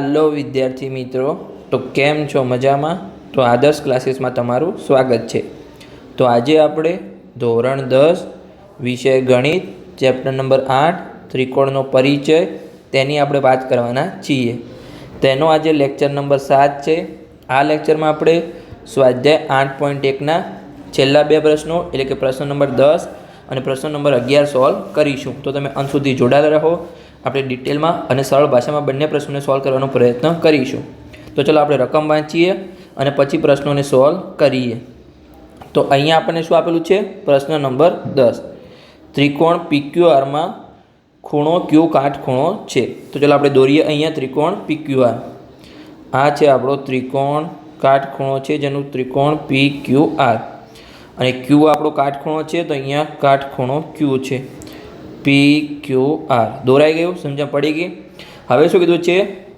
Hello વિદ્યાર્થી મિત્રો. તો કેમ છો મજામાં? તો આદર્શ ક્લાસીસમાં તમારું સ્વાગત છે. તો આજે આપણે ધોરણ દસ, વિષય ગણિત, ચેપ્ટર નંબર આઠ, ત્રિકોણનો પરિચય તેની આપણે વાત કરવાના છીએ. તેનો આજે લેક્ચર નંબર સાત છે. આ લેક્ચરમાં આપણે સ્વાધ્યાય આઠ પોઈન્ટ એકના છેલ્લા બે પ્રશ્નો, એટલે કે પ્રશ્ન નંબર દસ અને પ્રશ્ન નંબર અગિયાર સોલ્વ કરીશું. તો તમે અંત સુધી જોડાયેલા રહો. આપણે ડિટેલમાં અને સરળ ભાષામાં બંને પ્રશ્નોને સોલ્વ કરવાનો પ્રયત્ન કરીશું. તો ચલો આપણે રકમ વાંચીએ અને પછી પ્રશ્નોને સોલ્વ કરીએ. તો અહીંયા આપણને શું આપેલું છે? પ્રશ્ન નંબર દસ. ત્રિકોણ પીક્યુઆરમાં ખૂણો ક્યુ કાટખૂણો છે? તો ચલો આપણે દોરીએ અહીંયા ત્રિકોણ પીક્યુઆર આ છે આપણો ત્રિકોણ કાટખૂણો છે, જેનું ત્રિકોણ પી ક્યુ આર અને ક્યુ આપણો કાટખૂણો છે, તો અહીંયા કાટખૂણો ક્યુ છે. પી ક્યુ આર. દોરાઈ ગયું, સમજણ પડી ગઈ? હવે શું કીધું છે?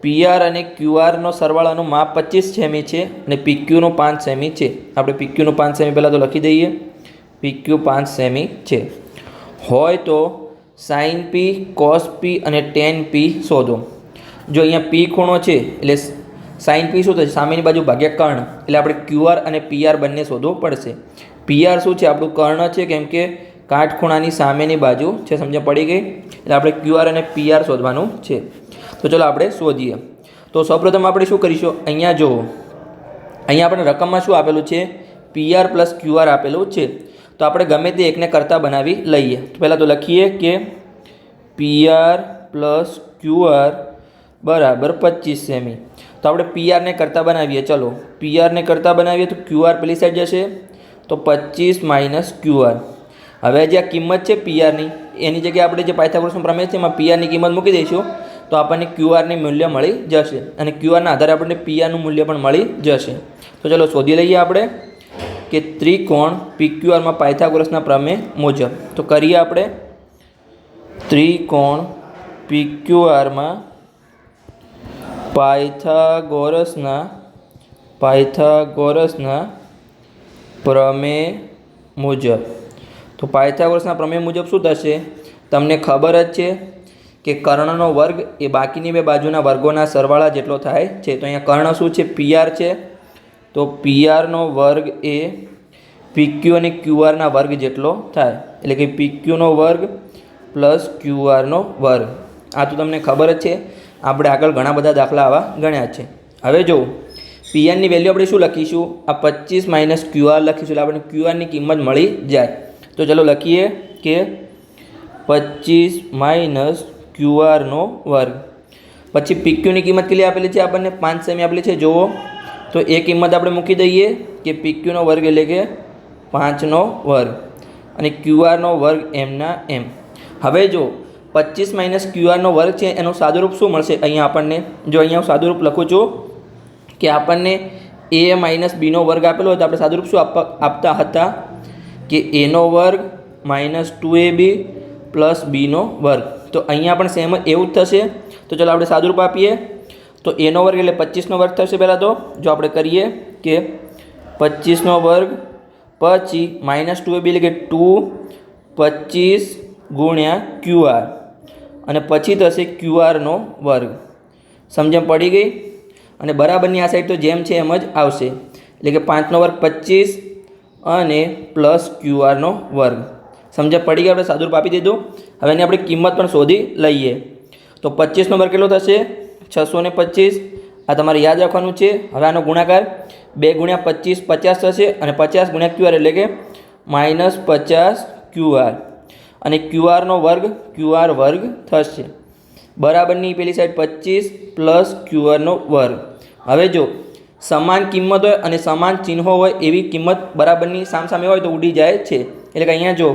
પીઆર અને ક્યુઆરનો સરવાળાનું માપ પચીસ સેમી છે અને પીક્યુનું પાંચ સેમી છે. આપણે પીક્યુનું પાંચ સેમી પહેલાં તો લખી દઈએ. પીક્યુ પાંચ સેમી છે. હોય તો સાઇન પી, કોસ પી અને ટેન પી શોધો. જો અહીંયા પી ખૂણો છે, એટલે સાઇન પી શું થશે? સામેની બાજુ ભાગ્યા કર્ણ. એટલે આપણે ક્યુઆર અને પીઆર બંને શોધવું પડશે. પીઆર શું છે? આપણું કર્ણ છે, કેમ કે કાટખૂણાની સામેની બાજુ છે સમજ પડી ગઈ? એટલે આપણે ક્યુઆર અને પીઆર શોધવાનું છે. તો ચલો આપણે શોધીએ. તો સૌપ્રથમ આપણે શું કરીશું? અહીંયા જુઓ. અહીંયા આપણે રકમમાં શું આપેલું છે? પીઆર પ્લસ ક્યુઆર આપેલું છે. તો આપણે ગમે તે એકને કરતાં બનાવી લઈએ. તો પહેલાં તો લખીએ કે પીઆર પ્લસ ક્યુઆર બરાબર પચીસ સેમી. તો આપણે પીઆરને કરતાં બનાવીએ. ચલો. પીઆરને કરતાં બનાવીએ તો ક્યુઆર પેલી સાઈડ જશે. તો પચીસ માઇનસ ક્યુઆર હવે જે આ કિંમત છે પીઆરની એની જગ્યાએ આપણે જે પાયથાગોરસનો પ્રમેય છે એમાં પીઆરની કિંમત મૂકી દઈશું, તો આપણને ક્યુઆરની મૂલ્ય મળી જશે અને ક્યુઆરના આધારે આપણને પીઆરનું મૂલ્ય પણ મળી જશે. તો ચલો શોધી લઈએ આપણે કે ત્રિકોણ પીક્યુઆરમાં પાયથાગોરસના પ્રમેય મુજબ. તો કરીએ આપણે. ત્રિકોણ પીક્યુઆરમાં પાયથાગોરસના પાયથાગોરસના પ્રમેય મુજબ. તો પાયથાગોરસના પ્રમેય મુજબ શું થશે? તમને ખબર જ છે કે કર્ણનો વર્ગ એ બાકીની બે બાજુના વર્ગોના સરવાળા જેટલો થાય છે. તો અહીંયા કર્ણ શું છે? પીઆર છે. તો પીઆરનો વર્ગ એ પીક્યુ અને ક્યુઆરના વર્ગ જેટલો થાય. એટલે કે પીક્યુનો વર્ગ પ્લસ ક્યુઆરનો વર્ગ. આ તો તમને ખબર જ છે. આપણે આગળ ઘણા બધા દાખલા આવા ગણ્યા છે. હવે જો પીઆરની વેલ્યુ આપણે શું લખીશું? આ પચીસ માઇનસ ક્યુઆર લખીશું. એટલે આપણને ક્યુઆરની કિંમત મળી જાય. તો ચલો લખીએ કે પચીસ માઇનસ ક્યુઆરનો વર્ગ. પછી પીક્યુની કિંમત કેટલી આપેલી છે? આપણને પાંચ સેમી આપેલી છે. જુઓ. તો એ કિંમત આપણે મૂકી દઈએ કે પીક્યુનો વર્ગ એટલે કે પાંચનો વર્ગ અને ક્યુઆરનો વર્ગ એમના એમ હવે જો પચીસ માઇનસ ક્યુઆરનો વર્ગ છે, એનું સાદુરૂપ શું મળશે? અહીંયા આપણને, જો અહીંયા હું સાદુરૂપ લખું છું કે આપણને એ માઇનસ બીનો વર્ગ આપેલો હોય તો આપણે સાદુરૂપ શું આપતા હતા? કે એનો વર્ગ minus two A B plus બીનો વર્ગ. તો અહીંયા પણ સેમ એવું જ થશે. તો ચાલો આપણે સાદુરૂપ આપીએ. તો એનો વર્ગ એટલે પચીસનો વર્ગ થશે પહેલાં તો. જો આપણે કરીએ કે પચીસનો વર્ગ પછી માઇનસ ટુ એ બી એટલે કે ટુ પચીસ ગુણ્યા ક્યુઆર અને પછી થશે ક્યુઆરનો વર્ગ. સમજણ પડી ગઈ? અને બરાબરની આ સાઈડ તો જેમ છે એમ જ આવશે. એટલે કે પાંચનો વર્ગ પચીસ અને પ્લસ ક્યુઆરનો વર્ગ. સમજ્યા પડી ગયા આપણે સાદુરૂપ આપી દીધું. હવે એની આપણે કિંમત પણ શોધી લઈએ. તો પચીસનો વર્ગ કેટલો થશે? છસો ને પચીસ આ તમારે યાદ રાખવાનું છે. હવે આનો ગુણાકાર બે ગુણ્યા પચીસ પચાસ થશે અને પચાસ ગુણ્યા ક્યુઆર એટલે કે માઇનસ પચાસ ક્યુઆર અને ક્યુઆરનો વર્ગ ક્યુઆર વર્ગ થશે. બરાબરની પેલી સાઈડ પચીસ પ્લસ ક્યુઆરનો વર્ગ. હવે જો સમાન કિંમત હોય અને સમાન ચિહ્નો હોય એવી કિંમત બરાબરની સામસામે હોય તો ઉડી જાય છે. એટલે કે અહીંયા જો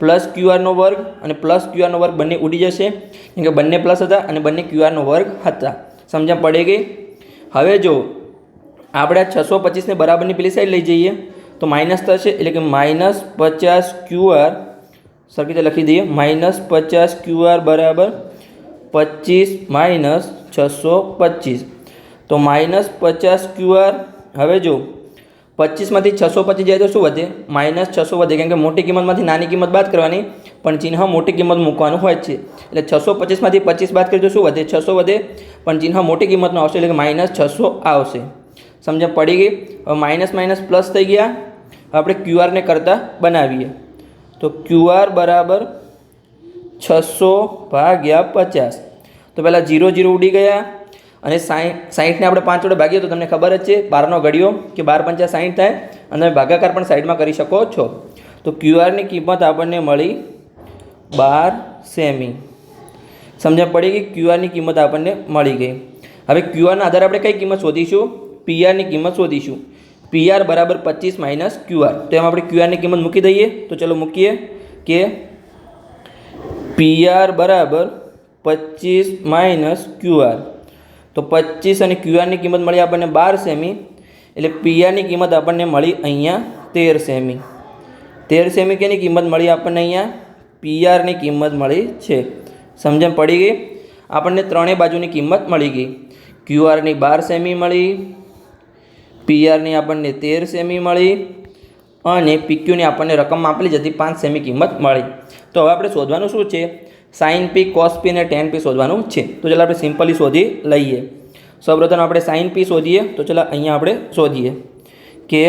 પ્લસ ક્યુઆરનો વર્ગ અને પ્લસ ક્યુઆરનો વર્ગ બંને ઉડી જશે. કેમ કે બંને પ્લસ હતા અને બંને ક્યુઆરનો વર્ગ હતા. સમજણ પડે ગઈ હવે જો આપણે છસો પચીસને બરાબરની પેલી સાઈડ લઈ જઈએ. તો માઇનસ થશે એટલે કે માઇનસ પચાસ ક્યુઆર સરખી રીતે લખી દઈએ. માઇનસ પચાસ ક્યુઆર બરાબર પચીસ માઇનસ છસો પચીસ. તો માઇનસ પચાસ ક્યુઆર, હવે જો પચીસમાંથી છસો પચીસ જાય તો શું વધે? માઇનસ છસો વધે, કેમ કે મોટી કિંમતમાંથી નાની કિંમત બાદ કરવાની, પણ ચિહ્ન મોટી કિંમત મૂકવાનું હોય છે. એટલે છસો પચીસમાંથી પચીસ બાદ કરીએ તો શું વધે? છસો વધે, પણ ચિહ્ન મોટી કિંમતનું આવશે, એટલે કે માઇનસ છસો આવશે. સમજણ પડી ગઈ? હવે માઇનસ માઇનસ પ્લસ થઈ ગયા. આપણે ક્યુઆરને કરતાં બનાવીએ. તો ક્યુઆર બરાબર છસો ભાગ્યા પચાસ. તો પહેલાં જીરો જીરો ઉડી ગયા. અને સાઠ સાઠને આપણે પાંચ વડે ભાગીએ તો તમને ખબર જ છે, બારનો ઘડિયો કે બાર પંચા સાઠ થાય અને તમે ભાગાકાર પણ સાઈડમાં કરી શકો છો. તો ક્યુઆરની કિંમત આપણને મળી બાર સેમી. સમજણ પડી ગઈ? ક્યુઆરની કિંમત આપણને મળી ગઈ. હવે ક્યુઆરના આધારે આપણે કઈ કિંમત શોધીશું? પીઆરની કિંમત શોધીશું. પીઆર બરાબર પચીસ માઇનસ ક્યુઆર. તો એમાં આપણે ક્યુઆરની કિંમત મૂકી દઈએ. તો ચલો મૂકીએ કે પીઆર બરાબર પચીસ માઇનસ ક્યુઆર. તો પચીસ અને ક્યુઆરની કિંમત મળી આપણને બાર સેમી, એટલે પીઆરની કિંમત આપણને મળી અહીંયા તેર સેમી. તેર સેમી કેની કિંમત મળી આપણને અહીંયા? પીઆરની કિંમત મળી છે. સમજણ પડી ગઈ? આપણને ત્રણેય બાજુની કિંમત મળી ગઈ. ક્યુઆરની બાર સેમી મળી, પીઆરની આપણને તેર સેમી મળી અને પીક્યુની આપણને રકમ આપેલી જતી પાંચ સેમી કિંમત મળી. તો હવે આપણે શોધવાનું શું છે? સાઇન પી કોસ પી અને ટેન પી શોધવાનું છે. તો ચાલો આપણે સિમ્પલી શોધી લઈએ. સૌપ્રથમ આપણે સાઇન પી શોધીએ. તો ચાલો અહીંયા આપણે શોધીએ કે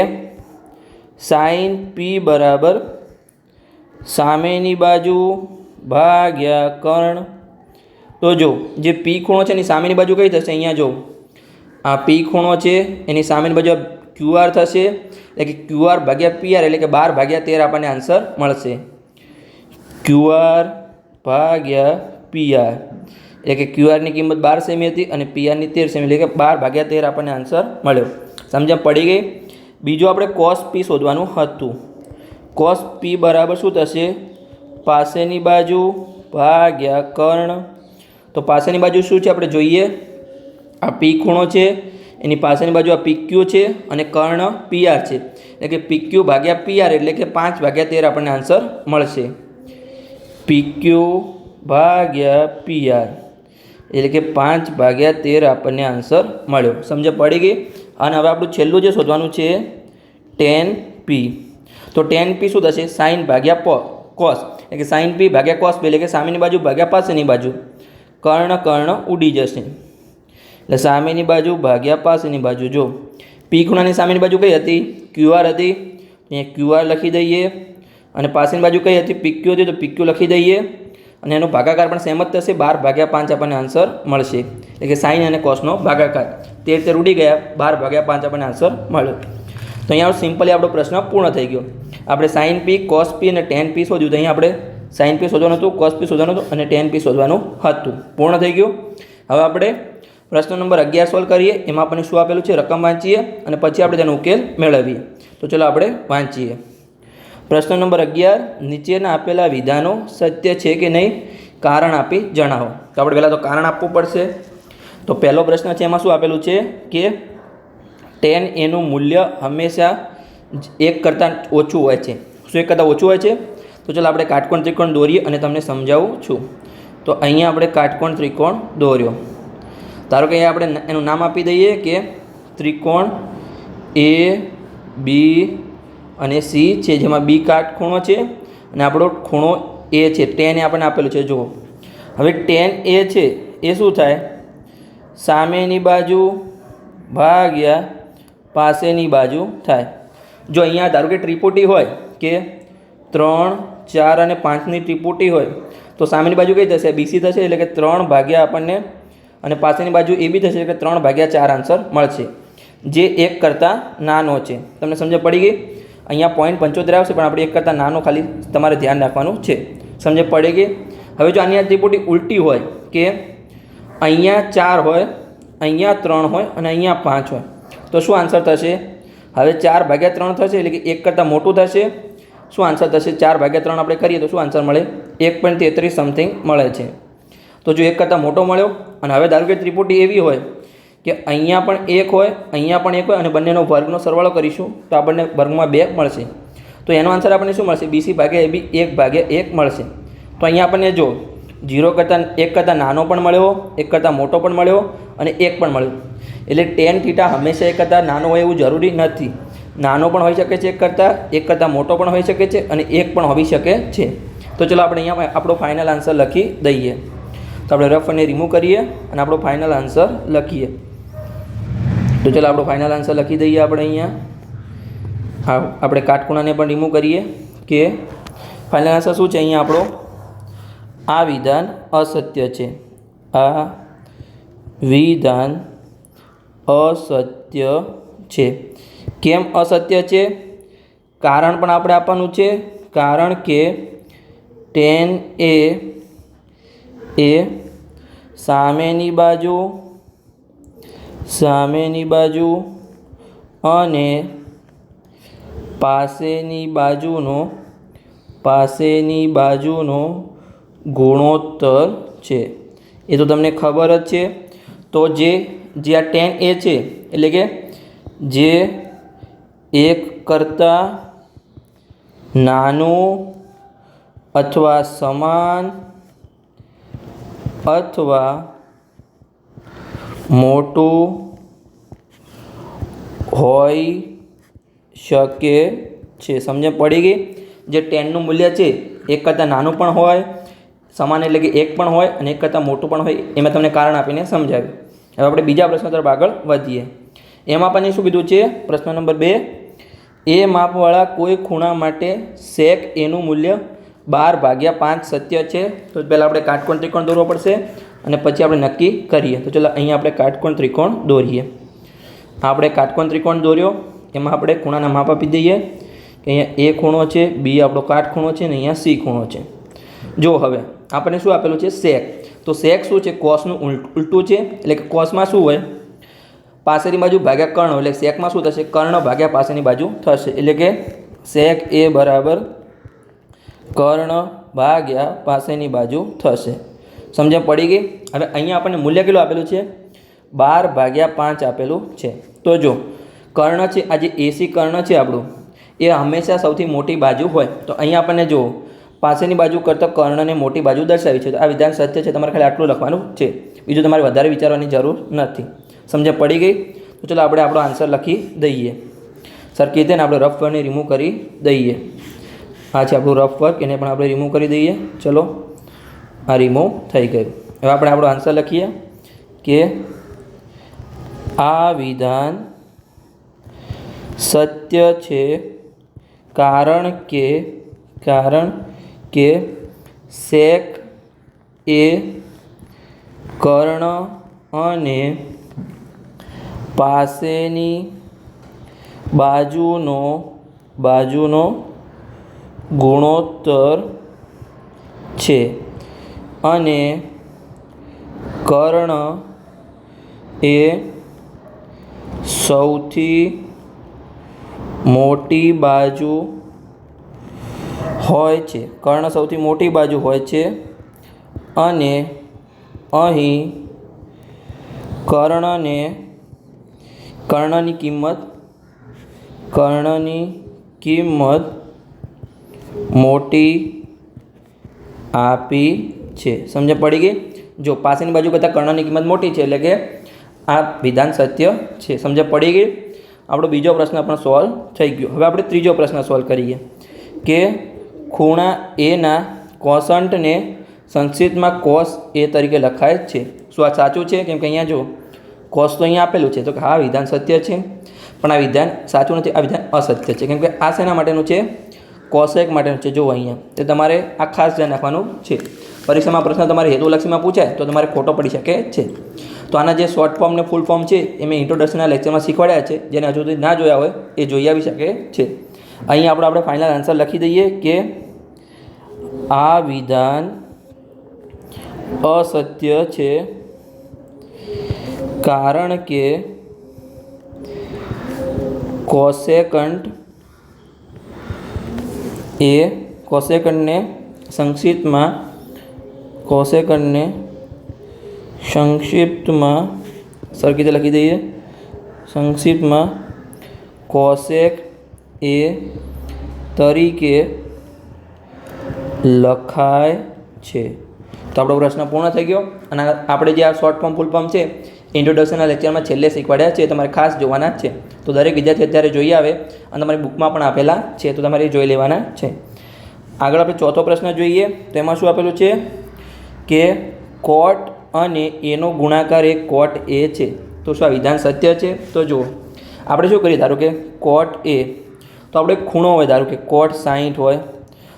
સાઇન પી બરાબર સામેની બાજુ ભાગ્યા કર્ણ. તો જો, જે પી ખૂણો છે એની સામેની બાજુ કઈ થશે? અહીંયા જો. આ પી ખૂણો છે, એની સામેની બાજુ ક્યુઆર થશે. એટલે કે ક્યુઆર ભાગ્યા પીઆર એટલે કે બાર ભાગ્યા તેર આપણને આન્સર મળશે. ક્યુઆર ભાગ્યા પીઆર એટલે કે ક્યુઆરની કિંમત બાર સેમી હતી અને પીઆરની તેર સેમી, એટલે કે બાર ભાગ્યા તેર આપણને આન્સર મળ્યો. સમજણ પડી ગઈ? બીજું આપણે કોસ પી શોધવાનું હતું. કોસ પી બરાબર શું થશે? પાસેની બાજુ ભાગ્યા કર્ણ. તો પાસેની બાજુ શું છે? આપણે જોઈએ. આ પી ખૂણો છે, એની પાસેની બાજુ આ પીક્યુ છે અને કર્ણ પીઆર છે. એટલે કે પીક્યુ ભાગ્યા પીઆર એટલે કે પાંચ ભાગ્યા તેર આપણને આન્સર મળશે. પીક્યુ ભાગ્યા પીઆર એટલે કે પાંચ ભાગ્યા તેર આપણને આન્સર મળ્યો. સમજ પડી ગઈ? અને હવે આપણું છેલ્લું જે શોધવાનું છે ટેન પી તો ટેન પી શું થશે? સાઇન ભાગ્યા પ કોસ એટલે કે સાઇન પી ભાગ્યા કોસ પી એટલે કે સામેની બાજુ ભાગ્યા પાસેની બાજુ. કર્ણ કર્ણ ઉડી જશે. એટલે સામેની બાજુ ભાગ્યા પાસેની બાજુ. જો પી ખૂણાની સામેની બાજુ કઈ હતી? ક્યુઆર હતી. અહીંયા ક્યુઆર લખી દઈએ. અને પાછળની બાજુ કઈ હતી? પીક્યુ હતી, તો પીક્યુ લખી દઈએ. અને એનો ભાગાકાર પણ સેમ જ થશે. બાર ભાગ્યા પાંચ આપણને આન્સર મળશે. એટલે કે સાઈન અને કોસનો ભાગાકાર. તે રીતે ઉડી ગયા. બાર ભાગ્યા પાંચ આપણને આન્સર મળ્યો. તો અહીંયા સિમ્પલી આપણો પ્રશ્ન પૂર્ણ થઈ ગયો. આપણે સાઇન પી કોસ પી અને ટેન પી શોધ્યું તો અહીંયા આપણે સાઈન પી શોધવાનું હતું કોસ પી શોધવાનું હતું અને ટેન પી શોધવાનું હતું. પૂર્ણ થઈ ગયું. હવે આપણે પ્રશ્ન નંબર અગિયાર સોલ્વ કરીએ. એમાં આપણને શું આપેલું છે? રકમ વાંચીએ અને પછી આપણે તેનો ઉકેલ મેળવીએ. તો ચલો આપણે વાંચીએ. પ્રશ્ન નંબર અગિયાર, નીચેના આપેલા વિધાનો સત્ય છે કે નહીં? કારણ આપી જણાવો. તો આપણે પહેલાં તો કારણ આપવું પડશે. તો પહેલો પ્રશ્ન છે, એમાં શું આપેલું છે કે ટેન એનું મૂલ્ય હંમેશા એક કરતાં ઓછું હોય છે. શું એક કરતાં ઓછું હોય છે? તો ચાલો આપણે કાટકોણ ત્રિકોણ દોરીએ અને તમને સમજાવું છું. તો અહીંયા આપણે કાટકોણ ત્રિકોણ દોર્યો. ધારો કે અહીંયા આપણે એનું નામ આપી દઈએ કે ત્રિકોણ એ બી અને સી છે, જેમાં બી કાટખૂણો છે અને આપણો ખૂણો એ છે. ટેન એ આપણને આપેલું છે, જુઓ. હવે ટેન એ છે, એ શું થાય? સામેની બાજુ ભાગ્યા પાસેની બાજુ થાય. જો અહીંયા ધારો કે ત્રિપુટી હોય કે ત્રણ, ચાર અને પાંચની ત્રિપુટી હોય, તો સામેની બાજુ કઈ થશે? બીસી થશે, એટલે કે ત્રણ ભાગ્યા આપણને અને પાસેની બાજુ એ બી થશે, એટલે કે ત્રણ ભાગ્યા ચાર આન્સર મળશે. જે એક કરતાં નાનો છે. તમને સમજ પડી ગઈ? અહીંયા પોઈન્ટ પંચોતેર આવશે, પણ આપણે એક કરતાં નાનો ખાલી તમારે ધ્યાન રાખવાનું છે. સમજ પડી ગઈ હવે જો આની આ ત્રિપુટી ઉલટી હોય કે અહીંયા ચાર હોય, અહીંયા ત્રણ હોય અને અહીંયા પાંચ હોય, તો શું આન્સર થશે? હવે ચાર ભાગ્યા ત્રણ થશે એટલે કે એક કરતાં મોટું થશે. શું આન્સર થશે? ચાર ભાગ્યા ત્રણ આપણે કરીએ તો શું આન્સર મળે? એક પોઈન્ટ તેત્રીસ સમથિંગ મળે છે. તો જો એક કરતાં મોટો મળ્યો અને હવે ધારો કે ત્રિપુટી એવી હોય કે અહીંયા પણ એક હોય, અહીંયા પણ એક હોય અને બંનેનો વર્ગનો સરવાળો કરીશું તો આપણને વર્ગમાં બે મળશે. તો એનો આન્સર આપણને શું મળશે? બીસી ભાગ્યા એ બી એક ભાગ્યા એક મળશે. તો અહીંયા આપણને જો જીરો કરતાં એક કરતાં નાનો પણ મળ્યો, એક કરતાં મોટો પણ મળ્યો અને એક પણ મળ્યો. એટલે ટેન થીટા હંમેશા એક કરતાં નાનો હોય એવું જરૂરી નથી. નાનો પણ હોઈ શકે છે એક કરતાં એક કરતાં મોટો પણ હોઈ શકે છે અને એક પણ હોઈ શકે છે. તો ચલો આપણે અહીંયા આપણો ફાઇનલ આન્સર લખી દઈએ. તો આપણે રફ અને રિમૂવ કરીએ અને આપણો ફાઇનલ આન્સર લખીએ. તો ચાલો આપણો ફાઇનલ આન્સર લખી દઈએ આપણે અહીંયા. આપણે કાટખૂણાને પણ રિમૂવ કરીએ કે ફાઇનલ આન્સર શું છે અહીંયા આપણો? આ વિધાન અસત્ય છે. આ વિધાન અસત્ય છે. કેમ અસત્ય છે? કારણ પણ આપણે આપવાનું છે. કારણ કે ટેન એ એ સામેની બાજુ સામેની બાજુ અને પાસેની બાજુનો પાસેની બાજુનો ગુણોત્તર છે. એ તો તમને ખબર જ છે. તો જે જે આ ટેન એ છે, એટલે કે જે એક કરતાં નાનું અથવા સમાન અથવા મોટું હોઈ શકે છે. સમજણ પડી ગઈ? જે ટેનનું મૂલ્ય છે, એક કરતાં નાનું પણ હોય, સમાન એટલે કે એક પણ હોય અને એક કરતાં મોટું પણ હોય એમાં તમને કારણ આપીને સમજાવ્યું. હવે આપણે બીજા પ્રશ્ન તરફ આગળ વધીએ. એમાં આપણને શું કીધું છે? પ્રશ્ન નંબર બે. એ માપવાળા કોઈ ખૂણા માટે સેક એનું મૂલ્ય બાર ભાગ્યા પાંચ સત્ય છે. તો પહેલાં આપણે કાટકોણ ત્રિકોણ દોરવો પડશે. અને પછી આપણે નક્કી કરીએ. તો ચલો અહીંયા આપણે કાટકોણ ત્રિકોણ દોરીએ. આપણે કાટકોણ ત્રિકોણ દોર્યો. એમાં આપણે ખૂણાના માપ આપી દઈએ. કે અહીંયા એ ખૂણો છે, બી આપણો કાટખૂણો છે, ને અહીંયા સી ખૂણો છે. જો હવે, આપણને શું આપેલું છે? સેક. તો સેક શું છે? કોસનું ઉલટું છે. એટલે કે કોસમાં શું હોય? પાસેની બાજુ ભાગ્યા કર્ણ એટલે સેકમાં શું થશે? કર્ણ ભાગ્યા પાસેની બાજુ થશે. એટલે કે સેક એ બરાબર કર્ણ ભાગ્યા પાસેની બાજુ થશે. સમજણ પડી ગઈ? હવે અહીંયા આપણને મૂલ્ય કેટલું આપેલું છે? બાર ભાગ્યા પાંચ આપેલું છે. તો જો, કર્ણ છે, આ જે એસી કર્ણ છે આપણું, એ હંમેશા સૌથી મોટી બાજુ હોય. તો અહીંયા આપણને જુઓ પાસેની બાજુ કરતાં કર્ણને મોટી બાજુ દર્શાવી છે. તો આ વિધાન સત્ય છે, તમારે ખાલી આટલું લખવાનું છે. બીજું તમારે વધારે વિચારવાની જરૂર નથી. સમજણ પડી ગઈ? તો ચલો આપણે આપણો આન્સર લખી દઈએ. સરખી રીતે ને આપણે રફ વર્કને રિમૂવ કરી દઈએ. આ છે આપણું રફ વર્ક એને પણ આપણે રિમૂવ કરી દઈએ. ચલો. આ રિમૂવ થઈ ગયું. હવે આપણે આપણો આન્સર લખીએ કે આ વિધાન સત્ય છે કારણ કે કારણ કે સેક એ કર્ણ અને પાસેની બાજુનો બાજુનો ગુણોત્તર છે. અને કર્ણ એ સૌથી મોટી બાજુ હોય છે. કર્ણ સૌથી મોટી બાજુ હોય છે અને અહીં કર્ણને કર્ણની કિંમત કર્ણની કિંમત મોટી આપી છે. સમજ પડી ગઈ? જો પાસેની બાજુ કરતાં કર્ણની કિંમત મોટી છે એટલે કે આ વિધાન સત્ય છે. સમજ પડી ગઈ? આપણો બીજો પ્રશ્ન પણ સોલ્વ થઈ ગયો. હવે આપણે ત્રીજો પ્રશ્ન સોલ્વ કરીએ કે ખૂણા એના કોસન્ટને સંસ્કૃતમાં કોસ એ તરીકે લખાય છે. શું આ સાચું છે? કેમ કે અહીંયા જો કોસ તો અહીંયા આપેલું છે. તો કે હા વિધાન સત્ય છે. પણ આ વિધાન સાચું નથી. આ વિધાન અસત્ય છે. કેમ કે આ શેના માટેનું છે? કોસેક માટેનું છે. જો અહીંયા. તે તમારે આ ખાસ ધ્યાન રાખવાનું છે. પરીક્ષામાં પ્રશ્ન તમારે હેતુલક્ષીમાં પૂછાય તો તમારે ખોટો પડી શકે છે. તો આના જે શોર્ટ ફોર્મ ને ફૂલ ફોર્મ છે એ મેં ઇન્ટ્રોડક્શનના લેક્ચરમાં શીખવાડ્યા છે. જેને હજુ સુધી ના જોયા હોય એ જોઈ આવી શકે છે. અહીં આપણે આપણે ફાઇનલ આન્સર લખી દઈએ કે આ વિધાન અસત્ય છે. કારણ કે કોસેકન્ટ એ કોસેકન્ડને સંક્ષિપ્તમાં કોસેકન્ડને સંક્ષિપ્તમાં, સરખી રીતે લખી દઈએ, સંક્ષિપ્તમાં, કોસેક એ તરીકે લખાય છે. તો આપણો પ્રશ્ન પૂર્ણ થઈ ગયો. અને આપણે જે આ શોર્ટ ફોર્મ ફૂલ ફોર્મ છે ઇન્ટ્રોડક્શનના લેક્ચરમાં છેલ્લે શીખવાડ્યા છે તમારે ખાસ જોવાના જ છે. તો દરેક વિદ્યાર્થી અત્યારે જોઈ આવે, અને તમારી બુકમાં પણ આપેલા છે, તો તમારે જોઈ લેવાના છે. આગળ આપણે ચોથો પ્રશ્ન જોઈએ, તો એમાં શું આપેલું છે? કે કોટ અને એનો ગુણાકાર એ કોટ એ છે. તો શું આ વિધાન સત્ય છે? તો જુઓ, આપણે શું કરીએ? ધારો કે કોટ એ, તો આપણે ખૂણો હોય, ધારો કે કોટ સાહીઠ હોય.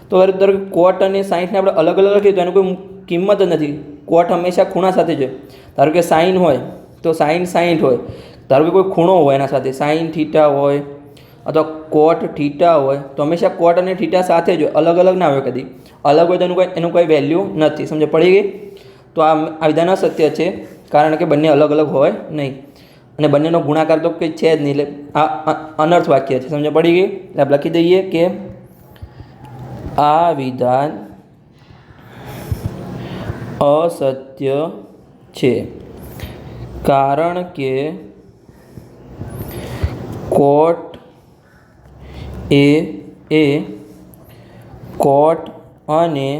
તો ધારો કોટ અને સાહીઠને આપણે અલગ અલગ રાખીએ તો એની કોઈ કિંમત જ નથી. કોટ હંમેશા ખૂણા સાથે હોય ધારો કે સાઈન હોય, તો સાઈન સાહીઠ હોય. ધારો કે કોઈ ખૂણો હોય એના સાથે સાઈન થીટા હોય અથવા કોટ થીટા હોય, તો હંમેશા કોટ અને થીટા સાથે જ હોય, અલગ અલગ ના હોય કદી. અલગ હોય તો એનું કોઈ એનું કોઈ વેલ્યુ નથી. સમજ, પડી ગઈ? તો આ આ વિધાન અસત્ય છે, કારણ કે બંને અલગ અલગ હોય નહીં. અને બંનેનો ગુણાકાર તો કંઈ છે જ નહીં, એટલે આ અનર્થ વાક્ય છે. સમજ, પડી ગઈ? એટલે આપણે લખી દઈએ કે આ વિધાન અસત્ય છે. કારણ કે કોટ એ એ, કોટ અને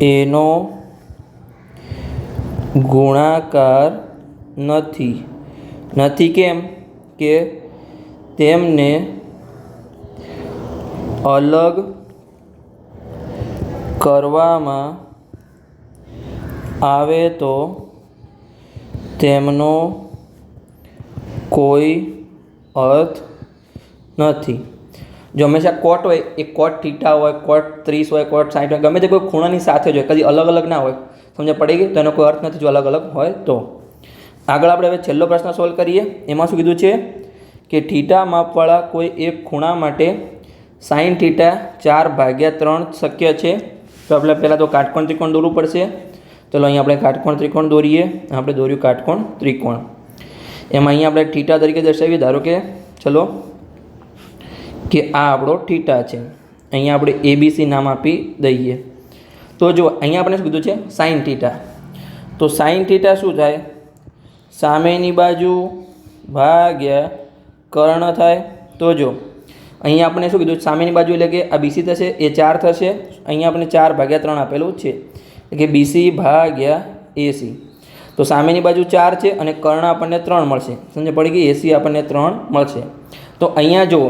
એનો ગુણાકાર નથી. નથી કેમ? કે તેમને અલગ કરવામાં આવે તો તેમનો કોઈ અર્થ નથી. જો હંમેશા કોટ હોય, એ કોટ થીટા હોય કોટ ત્રીસ હોય કોટ સાઠ હોય, ગમે તે કોઈ ખૂણાની સાથે જ હોય, કદી અલગ અલગ ના હોય સમજ પડી ગઈ? તો એનો કોઈ અર્થ નથી જો અલગ અલગ હોય તો. આગળ આપણે હવે છેલ્લો પ્રશ્ન સોલ્વ કરીએ. એમાં શું કીધું છે? કે થીટા માપવાળા કોઈ એક ખૂણા માટે સાઈન થીટા ચાર ભાગ્યા ત્રણ શક્ય છે. તો આપણે પહેલાં તો કાટકોણ ત્રિકોણ દોરવું પડશે. ચલો અહીં આપણે કાટકોણ ત્રિકોણ દોરીએ. આપણે દોર્યું કાટકોણ ત્રિકોણ. એમાં અહીંયા આપણે થીટા તરીકે દર્શાવીએ, ધારો કે, ચલો કે આ આપણો થીટા છે. અહીંયા આપણે એબીસી નામ આપી દઈએ. તો જો અહીંયા આપણે શું કીધું છે? સાઇન થીટા તો સાઈન થીટા શું થાય? સામેની બાજુ ભાગ્યા કર્ણ થાય. તો જો અહીંયા આપણે શું કીધું? સામેની બાજુ એટલે કે આ બીસી થશે, એ ચાર થશે. અહીંયા આપણે ચાર ભાગ્યા ત્રણ આપેલું છે. એટલે કે બીસી ભાગ્યા એસી તો સામેની બાજુ ચાર છે અને કર્ણ આપણને ત્રણ મળશે. સમજે પડી ગઈ? એસી આપણને ત્રણ મળશે. તો અહીંયા જુઓ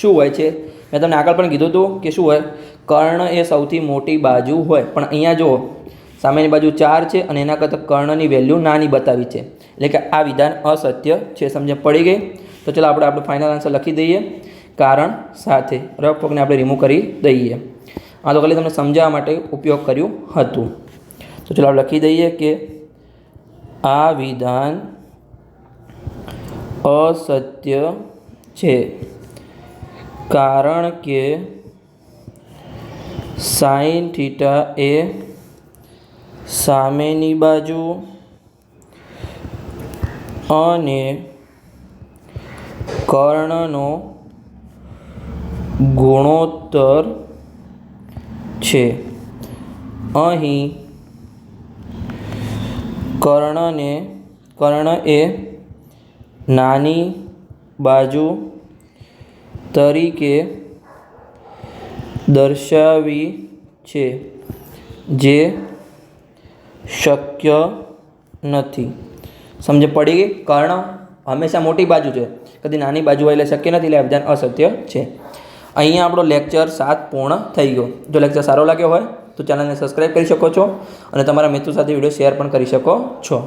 શું હોય છે? મેં તમને આગળ પણ કીધું હતું કે શું હોય? કર્ણ એ સૌથી મોટી બાજુ હોય. પણ અહીંયા જુઓ, સામેની બાજુ ચાર છે અને એના કરતાં કર્ણની વેલ્યુ નાની બતાવી છે. એટલે કે આ વિધાન અસત્ય છે સમજે પડી ગઈ? તો ચલો આપણે આપણે ફાઇનલ આન્સર લખી દઈએ. કારણ સાથે. રફ પગને આપણે રિમૂવ કરી દઈએ. આ તો ખાલી તમને સમજાવવા માટે ઉપયોગ કર્યું હતું. તો ચલો આપણે લખી દઈએ કે આ વિધાન અસત્ય છે. કારણ કે સાઈન થીટા એ સામેની બાજુ અને કર્ણનો ગુણોત્તર છે. અહીં કર્ણને, કર્ણ એ નાની બાજુ તરીકે દર્શાવી છે, જે શક્ય નથી. સમજ પડી ગઈ? કર્ણ હંમેશા મોટી બાજુ છે. કદી નાની બાજુ હોય એટલે શક્ય નથી, એટલે અભિધાન અસત્ય છે. અહીંયા આપણો લેક્ચર સાત પૂર્ણ થઈ ગયો. જો લેક્ચર સારો લાગ્યો હોય, તો ચેનલને સબસ્ક્રાઈબ કરી શકો છો અને તમારા મિત્રો સાથે વીડિયો શેર પણ કરી શકો છો.